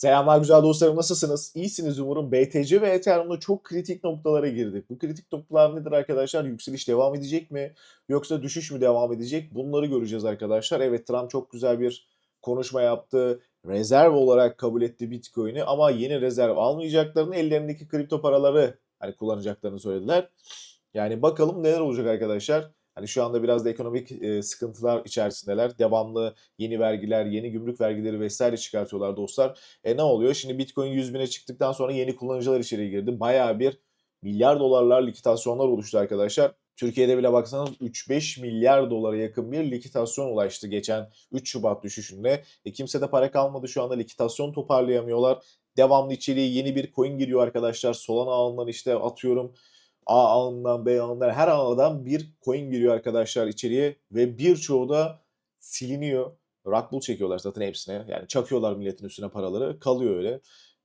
Selamlar güzel dostlarım nasılsınız? İyisiniz umarım. BTC ve Ethereum'da çok kritik noktalara girdik. Bu kritik noktalar nedir arkadaşlar? Yükseliş devam edecek mi? Yoksa düşüş mü devam edecek? Bunları göreceğiz arkadaşlar. Evet Trump çok güzel bir konuşma yaptı. Rezerv olarak kabul etti Bitcoin'i ama yeni rezerv almayacaklarını ellerindeki kripto paraları hani kullanacaklarını söylediler. Yani bakalım neler olacak arkadaşlar. Hani şu anda biraz da ekonomik e, sıkıntılar içerisindeler. Devamlı yeni vergiler, yeni gümrük vergileri vesaire çıkartıyorlar dostlar. E ne oluyor? Şimdi Bitcoin 100 bine çıktıktan sonra yeni kullanıcılar içeri girdi. Bayağı bir milyar dolarlar likitasyonlar oluştu arkadaşlar. Türkiye'de bile baksanız 3-5 milyar dolara yakın bir likitasyon ulaştı geçen 3 Şubat düşüşünde. E kimse de para kalmadı şu anda likitasyon toparlayamıyorlar. Devamlı içeriye yeni bir coin giriyor arkadaşlar. Solana ağından işte atıyorum A ağından B ağından her ağdan bir coin giriyor arkadaşlar içeriye ve birçoğu da siliniyor. Rockbull çekiyorlar zaten hepsine. Yani çakıyorlar milletin üstüne paraları. Kalıyor öyle.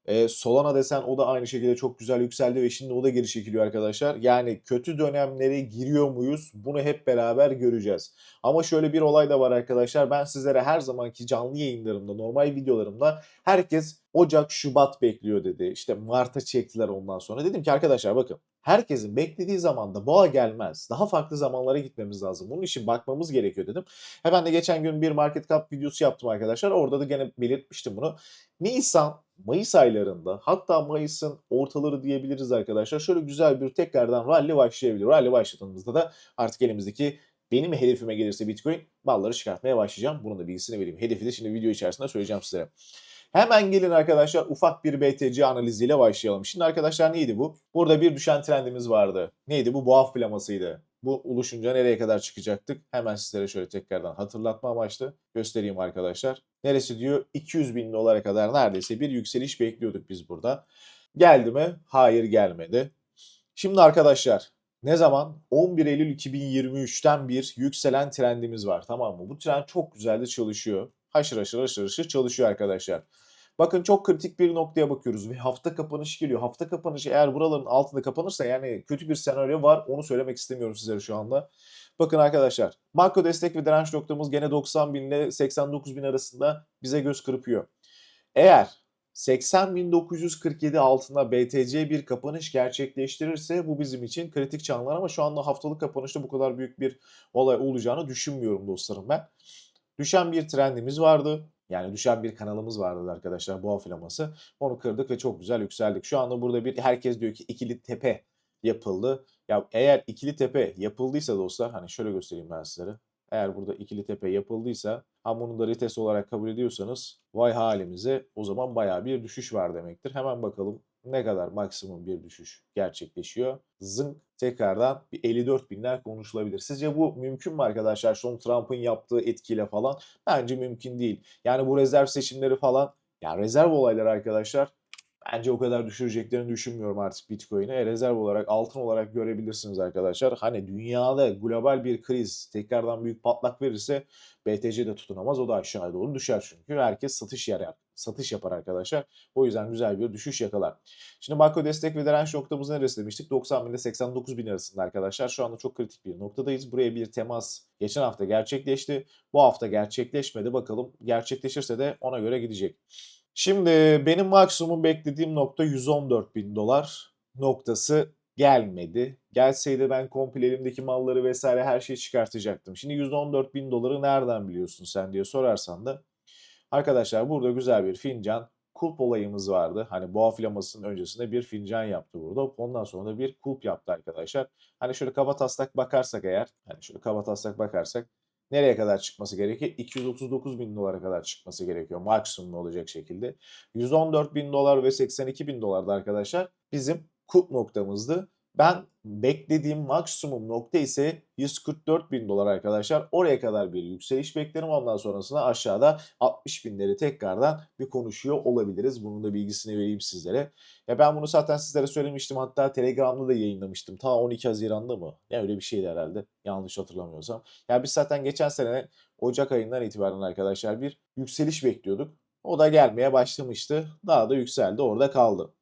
E, Solana desen o da aynı şekilde çok güzel yükseldi ve şimdi o da geri çekiliyor arkadaşlar. Yani kötü dönemlere giriyor muyuz? Bunu hep beraber göreceğiz. Ama şöyle bir olay da var arkadaşlar. Ben sizlere her zamanki canlı yayınlarımda, normal videolarımda herkes Ocak, Şubat bekliyor dedi. İşte Mart'a çektiler ondan sonra. Dedim ki arkadaşlar bakın herkesin beklediği zamanda boğa gelmez. Daha farklı zamanlara gitmemiz lazım. Bunun için bakmamız gerekiyor dedim. Hemen de geçen gün bir market cap videosu yaptım arkadaşlar. Orada da gene belirtmiştim bunu. Nisan, Mayıs aylarında hatta Mayıs'ın ortaları diyebiliriz arkadaşlar. Şöyle güzel bir tekrardan rally başlayabilir. Rally başladığımızda da artık elimizdeki benim hedefime gelirse Bitcoin balları çıkartmaya başlayacağım. Bunun da bilgisini vereyim. Hedefi de şimdi video içerisinde söyleyeceğim sizlere. Hemen gelin arkadaşlar ufak bir BTC analiziyle başlayalım. Şimdi arkadaşlar neydi bu? Burada bir düşen trendimiz vardı. Neydi bu? Boğa flamasıydı. Bu oluşunca nereye kadar çıkacaktık? Hemen sizlere şöyle tekrardan hatırlatma amaçlı göstereyim arkadaşlar. Neresi diyor? 200 bin dolara kadar neredeyse bir yükseliş bekliyorduk biz burada. Geldi mi? Hayır gelmedi. Şimdi arkadaşlar ne zaman? 11 Eylül 2023'ten bir yükselen trendimiz var tamam mı? Bu trend çok güzel de çalışıyor. Haşır haşır haşır haşır çalışıyor arkadaşlar. Bakın çok kritik bir noktaya bakıyoruz ve hafta kapanış geliyor. Hafta kapanışı eğer buraların altında kapanırsa yani kötü bir senaryo var. Onu söylemek istemiyorum sizlere şu anda. Bakın arkadaşlar makro destek ve direnç noktamız gene 90 bin ile 89 bin arasında bize göz kırpıyor. Eğer 80.947 altında BTC bir kapanış gerçekleştirirse bu bizim için kritik çanlar ama şu anda haftalık kapanışta bu kadar büyük bir olay olacağını düşünmüyorum dostlarım ben. Düşen bir trendimiz vardı. Yani düşen bir kanalımız vardı arkadaşlar boğa flaması. Onu kırdık ve çok güzel yükseldik. Şu anda burada bir herkes diyor ki ikili tepe yapıldı. Ya eğer ikili tepe yapıldıysa dostlar hani şöyle göstereyim ben sizlere. Eğer burada ikili tepe yapıldıysa ha bunu da retest olarak kabul ediyorsanız vay halimize o zaman baya bir düşüş var demektir. Hemen bakalım ne kadar maksimum bir düşüş gerçekleşiyor. Zınk tekrardan bir 54 binler konuşulabilir. Sizce bu mümkün mü arkadaşlar? Son Trump'ın yaptığı etkiyle falan bence mümkün değil. Yani bu rezerv seçimleri falan yani rezerv olayları arkadaşlar bence o kadar düşüreceklerini düşünmüyorum artık Bitcoin'i. E, rezerv olarak, altın olarak görebilirsiniz arkadaşlar. Hani dünyada global bir kriz tekrardan büyük patlak verirse BTC de tutunamaz. O da aşağıya doğru düşer çünkü. Herkes satış yer satış yapar arkadaşlar. O yüzden güzel bir düşüş yakalar. Şimdi makro destek ve direnç noktamız neresi demiştik? 90 bin ile 89 bin arasında arkadaşlar. Şu anda çok kritik bir noktadayız. Buraya bir temas geçen hafta gerçekleşti. Bu hafta gerçekleşmedi. Bakalım gerçekleşirse de ona göre gidecek. Şimdi benim maksimum beklediğim nokta 114 bin dolar noktası gelmedi. Gelseydi ben komple elimdeki malları vesaire her şeyi çıkartacaktım. Şimdi 114 bin doları nereden biliyorsun sen diye sorarsan da arkadaşlar burada güzel bir fincan kulp olayımız vardı. Hani boğa flamasının öncesinde bir fincan yaptı burada. Ondan sonra da bir kulp yaptı arkadaşlar. Hani şöyle kaba taslak bakarsak eğer, hani şöyle kaba taslak bakarsak nereye kadar çıkması gerekiyor? 239 bin dolara kadar çıkması gerekiyor maksimum olacak şekilde. 114 bin dolar ve 82 bin dolarda arkadaşlar bizim kulp noktamızdı. Ben beklediğim maksimum nokta ise 144 bin dolar arkadaşlar. Oraya kadar bir yükseliş beklerim. Ondan sonrasında aşağıda 60 binleri tekrardan bir konuşuyor olabiliriz. Bunun da bilgisini vereyim sizlere. Ya ben bunu zaten sizlere söylemiştim. Hatta Telegram'da da yayınlamıştım. Ta 12 Haziran'da mı? Ya öyle bir şeydi herhalde. Yanlış hatırlamıyorsam. Ya biz zaten geçen sene Ocak ayından itibaren arkadaşlar bir yükseliş bekliyorduk. O da gelmeye başlamıştı. Daha da yükseldi. Orada kaldı.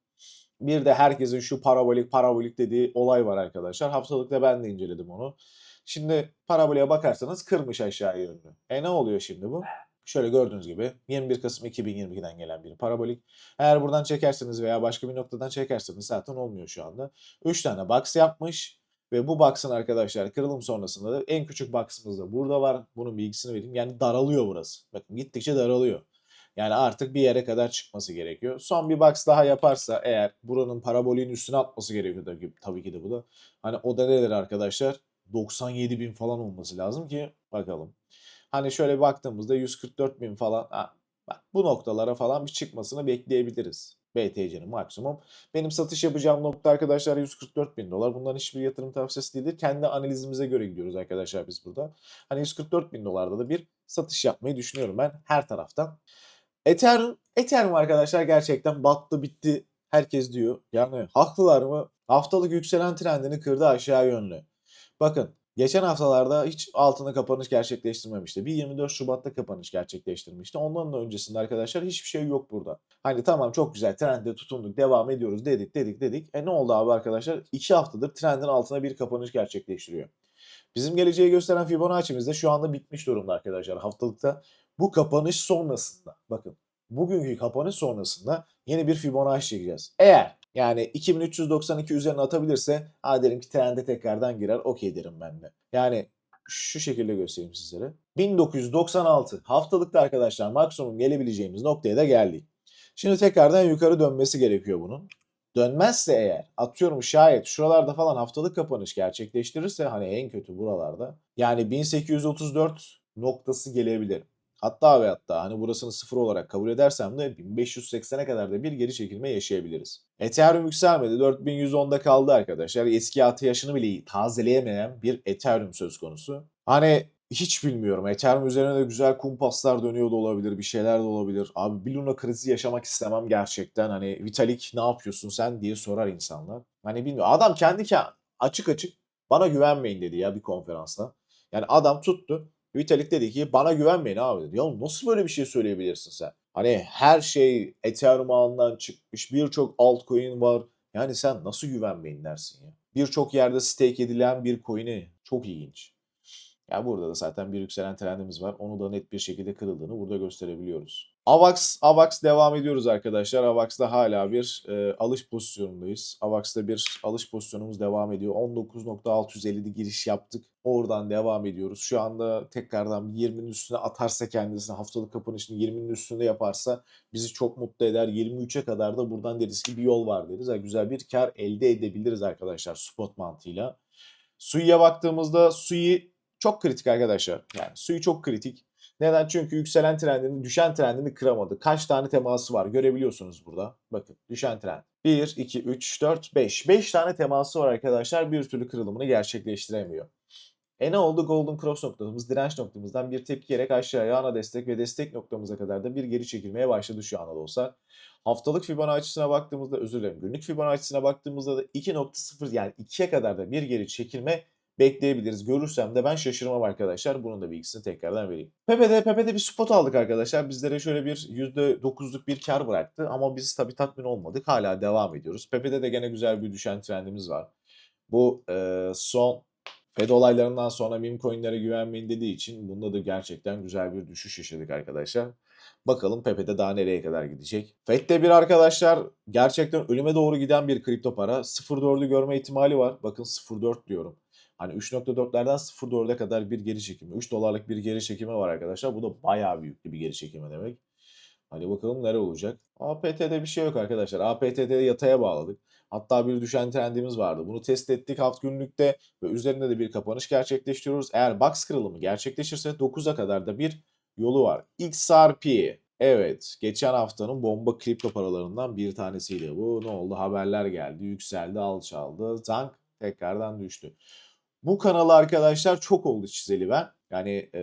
Bir de herkesin şu parabolik parabolik dediği olay var arkadaşlar. Haftalıkta ben de inceledim onu. Şimdi paraboliğe bakarsanız kırmış aşağı yönlü. E ne oluyor şimdi bu? Şöyle gördüğünüz gibi 21 Kasım 2022'den gelen bir parabolik. Eğer buradan çekerseniz veya başka bir noktadan çekerseniz zaten olmuyor şu anda. 3 tane box yapmış ve bu box'ın arkadaşlar kırılım sonrasında da en küçük box'ımız da burada var. Bunun bilgisini vereyim. Yani daralıyor burası. Bakın gittikçe daralıyor. Yani artık bir yere kadar çıkması gerekiyor. Son bir box daha yaparsa eğer buranın parabolün üstüne atması gerekiyor tabii, tabii ki de bu da. Hani o da nedir arkadaşlar? 97 bin falan olması lazım ki bakalım. Hani şöyle baktığımızda 144 bin falan ha, bak bu noktalara falan bir çıkmasını bekleyebiliriz. BTC'nin maksimum. Benim satış yapacağım nokta arkadaşlar 144 bin dolar. Bunların hiçbir yatırım tavsiyesi değildir. Kendi analizimize göre gidiyoruz arkadaşlar biz burada. Hani 144 bin dolarda da bir satış yapmayı düşünüyorum ben her taraftan. Ethereum, Ethereum arkadaşlar gerçekten battı bitti herkes diyor. Yani haklılar mı? Haftalık yükselen trendini kırdı aşağı yönlü. Bakın geçen haftalarda hiç altına kapanış gerçekleştirmemişti. Bir 24 Şubat'ta kapanış gerçekleştirmişti. Ondan da öncesinde arkadaşlar hiçbir şey yok burada. Hani tamam çok güzel trende tutunduk devam ediyoruz dedik dedik dedik. E ne oldu abi arkadaşlar? 2 haftadır trendin altına bir kapanış gerçekleştiriyor. Bizim geleceği gösteren Fibonacci'miz de şu anda bitmiş durumda arkadaşlar haftalıkta. Bu kapanış sonrasında bakın bugünkü kapanış sonrasında yeni bir Fibonacci çekeceğiz. Eğer yani 2392 üzerine atabilirse ha derim ki trende tekrardan girer okey derim ben de. Yani şu şekilde göstereyim sizlere. 1996 haftalıkta arkadaşlar maksimum gelebileceğimiz noktaya da geldik. Şimdi tekrardan yukarı dönmesi gerekiyor bunun. Dönmezse eğer atıyorum şayet şuralarda falan haftalık kapanış gerçekleştirirse hani en kötü buralarda yani 1834 noktası gelebilir. Hatta ve hatta hani burasını sıfır olarak kabul edersem de 1580'e kadar da bir geri çekilme yaşayabiliriz. Ethereum yükselmedi. 4110'da kaldı arkadaşlar. Eski atı yaşını bile tazeleyemeyen bir Ethereum söz konusu. Hani hiç bilmiyorum. Ethereum üzerine de güzel kumpaslar dönüyor da olabilir. Bir şeyler de olabilir. Abi bir Luna krizi yaşamak istemem gerçekten. Hani Vitalik ne yapıyorsun sen diye sorar insanlar. Hani bilmiyorum. Adam kendi açık açık bana güvenmeyin dedi ya bir konferansta. Yani adam tuttu. Vitalik dedi ki bana güvenmeyin abi dedi. Ya nasıl böyle bir şey söyleyebilirsin sen? Hani her şey Ethereum ağından çıkmış. Birçok altcoin var. Yani sen nasıl güvenmeyin dersin ya? Birçok yerde stake edilen bir coin'i çok ilginç. Ya burada da zaten bir yükselen trendimiz var. Onu da net bir şekilde kırıldığını burada gösterebiliyoruz. AVAX, AVAX devam ediyoruz arkadaşlar. AVAX'da hala bir e, alış pozisyonundayız. AVAX'da bir alış pozisyonumuz devam ediyor. 19.650'de giriş yaptık. Oradan devam ediyoruz. Şu anda tekrardan 20'nin üstüne atarsa kendisini haftalık kapanışını 20'nin üstünde yaparsa bizi çok mutlu eder. 23'e kadar da buradan deriz ki bir yol var deriz. Yani güzel bir kar elde edebiliriz arkadaşlar spot mantığıyla. Sui'ye baktığımızda Sui çok kritik arkadaşlar. Yani Sui çok kritik. Neden? Çünkü yükselen trendini, düşen trendini kıramadı. Kaç tane teması var görebiliyorsunuz burada. Bakın düşen trend. 1, 2, 3, 4, 5. 5 tane teması var arkadaşlar. Bir türlü kırılımını gerçekleştiremiyor. E ne oldu? Golden Cross noktamız, direnç noktamızdan bir tepki yerek aşağıya ana destek ve destek noktamıza kadar da bir geri çekilmeye başladı şu anda olsa. Haftalık Fibonacci'sine baktığımızda, özür dilerim, günlük Fibonacci'sine baktığımızda da 2.0 yani 2'ye kadar da bir geri çekilme bekleyebiliriz. Görürsem de ben şaşırmam arkadaşlar. Bunun da bilgisini tekrardan vereyim. Pepe'de, Pepe'de bir spot aldık arkadaşlar. Bizlere şöyle bir %9'luk bir kar bıraktı. Ama biz tabii tatmin olmadık. Hala devam ediyoruz. Pepe'de de gene güzel bir düşen trendimiz var. Bu e, son Fed olaylarından sonra meme coinlere güvenmeyin dediği için bunda da gerçekten güzel bir düşüş yaşadık arkadaşlar. Bakalım Pepe'de daha nereye kadar gidecek. Fed'de bir arkadaşlar gerçekten ölüme doğru giden bir kripto para. 0.4'ü görme ihtimali var. Bakın 0.4 diyorum. Hani 3.4'lerden 0.4'e kadar bir geri çekimi. 3 dolarlık bir geri çekimi var arkadaşlar. Bu da bayağı büyük bir geri çekimi demek. Hani bakalım nere olacak. APT'de bir şey yok arkadaşlar. APT'de yataya bağladık. Hatta bir düşen trendimiz vardı. Bunu test ettik hafta günlükte ve üzerinde de bir kapanış gerçekleştiriyoruz. Eğer box kırılımı gerçekleşirse 9'a kadar da bir yolu var. XRP Evet, geçen haftanın bomba kripto paralarından bir tanesiydi bu. Ne oldu? Haberler geldi, yükseldi, alçaldı. Zank tekrardan düştü. Bu kanalı arkadaşlar çok oldu çizeli ben. Yani e,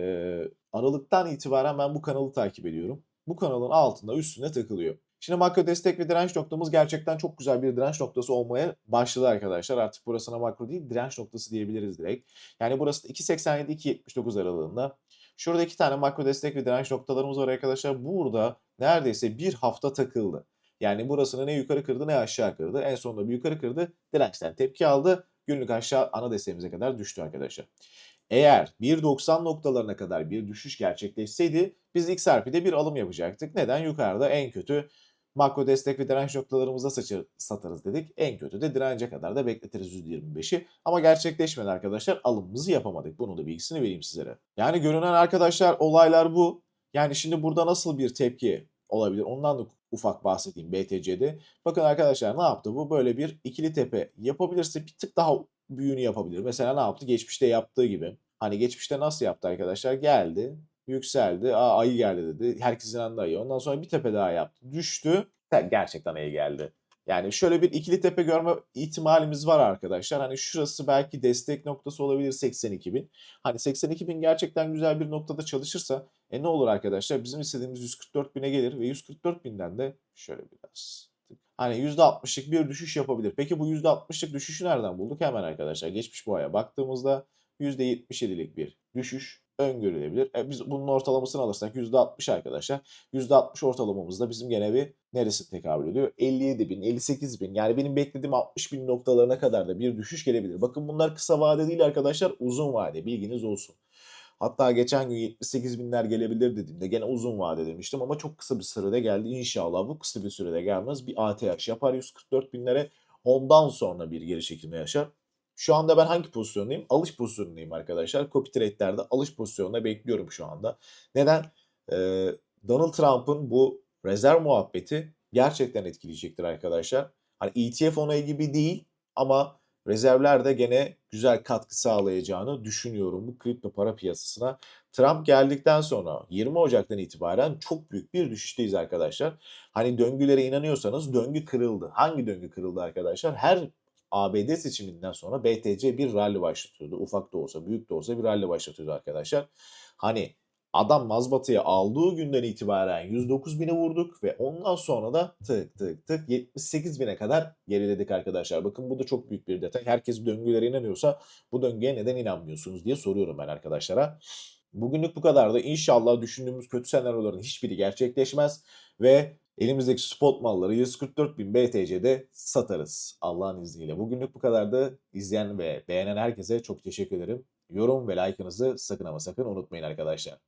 Aralık'tan itibaren ben bu kanalı takip ediyorum. Bu kanalın altında üstüne takılıyor. Şimdi makro destek ve direnç noktamız gerçekten çok güzel bir direnç noktası olmaya başladı arkadaşlar. Artık burasına makro değil direnç noktası diyebiliriz direkt. Yani burası 2.87-2.79 aralığında. Şurada iki tane makro destek ve direnç noktalarımız var arkadaşlar. Burada neredeyse bir hafta takıldı. Yani burasını ne yukarı kırdı ne aşağı kırdı. En sonunda bir yukarı kırdı. Dirençten tepki aldı. Günlük aşağı ana desteğimize kadar düştü arkadaşlar. Eğer 1.90 noktalarına kadar bir düşüş gerçekleşseydi biz XRP'de bir alım yapacaktık. Neden? Yukarıda en kötü makro destek ve direnç noktalarımızda saçı, satarız dedik. En kötü de dirence kadar da bekletiriz %25'i. Ama gerçekleşmedi arkadaşlar. Alımımızı yapamadık. Bunun da bilgisini vereyim sizlere. Yani görünen arkadaşlar olaylar bu. Yani şimdi burada nasıl bir tepki olabilir? Ondan da ufak bahsedeyim BTC'de. Bakın arkadaşlar ne yaptı bu? Böyle bir ikili tepe yapabilirse bir tık daha büyüğünü yapabilir. Mesela ne yaptı? Geçmişte yaptığı gibi. Hani geçmişte nasıl yaptı arkadaşlar? Geldi, yükseldi. Aa ayı geldi dedi. Herkesin inandı ayı. Ondan sonra bir tepe daha yaptı. Düştü. Gerçekten ayı geldi. Yani şöyle bir ikili tepe görme ihtimalimiz var arkadaşlar. Hani şurası belki destek noktası olabilir 82.000. Hani 82.000 gerçekten güzel bir noktada çalışırsa e ne olur arkadaşlar? Bizim istediğimiz 144.000'e gelir ve 144.000'den de şöyle biraz hani %60'lık bir düşüş yapabilir. Peki bu %60'lık düşüşü nereden bulduk? Hemen arkadaşlar geçmiş bu aya baktığımızda %77'lik bir düşüş öngörülebilir. E biz bunun ortalamasını alırsak %60 arkadaşlar. %60 ortalamamızda bizim gene bir neresi tekabül ediyor? 57 bin, 58 bin. Yani benim beklediğim 60 bin noktalarına kadar da bir düşüş gelebilir. Bakın bunlar kısa vade değil arkadaşlar. Uzun vade. Bilginiz olsun. Hatta geçen gün 78 binler gelebilir dediğimde gene uzun vade demiştim ama çok kısa bir sürede geldi. İnşallah bu kısa bir sürede gelmez. Bir ATH yapar 144 binlere. Ondan sonra bir geri çekilme yaşar. Şu anda ben hangi pozisyondayım? Alış pozisyonundayım arkadaşlar. Copy trade'lerde alış pozisyonunda bekliyorum şu anda. Neden? Ee, Donald Trump'ın bu rezerv muhabbeti gerçekten etkileyecektir arkadaşlar. Hani ETF onayı gibi değil ama rezervler de gene güzel katkı sağlayacağını düşünüyorum bu kripto para piyasasına. Trump geldikten sonra 20 Ocak'tan itibaren çok büyük bir düşüşteyiz arkadaşlar. Hani döngülere inanıyorsanız döngü kırıldı. Hangi döngü kırıldı arkadaşlar? Her ABD seçiminden sonra BTC bir rally başlatıyordu. Ufak da olsa, büyük de olsa bir rally başlatıyordu arkadaşlar. Hani adam mazbatayı aldığı günden itibaren 109 bine vurduk ve ondan sonra da tık tık tık 78 bine kadar geriledik arkadaşlar. Bakın bu da çok büyük bir detay. Herkes döngülere inanıyorsa bu döngüye neden inanmıyorsunuz diye soruyorum ben arkadaşlara. Bugünlük bu kadar da inşallah düşündüğümüz kötü senaryoların hiçbiri gerçekleşmez ve elimizdeki spot malları 144.000 BTC'de satarız Allah'ın izniyle. Bugünlük bu kadardı. İzleyen ve beğenen herkese çok teşekkür ederim. Yorum ve like'ınızı sakın ama sakın unutmayın arkadaşlar.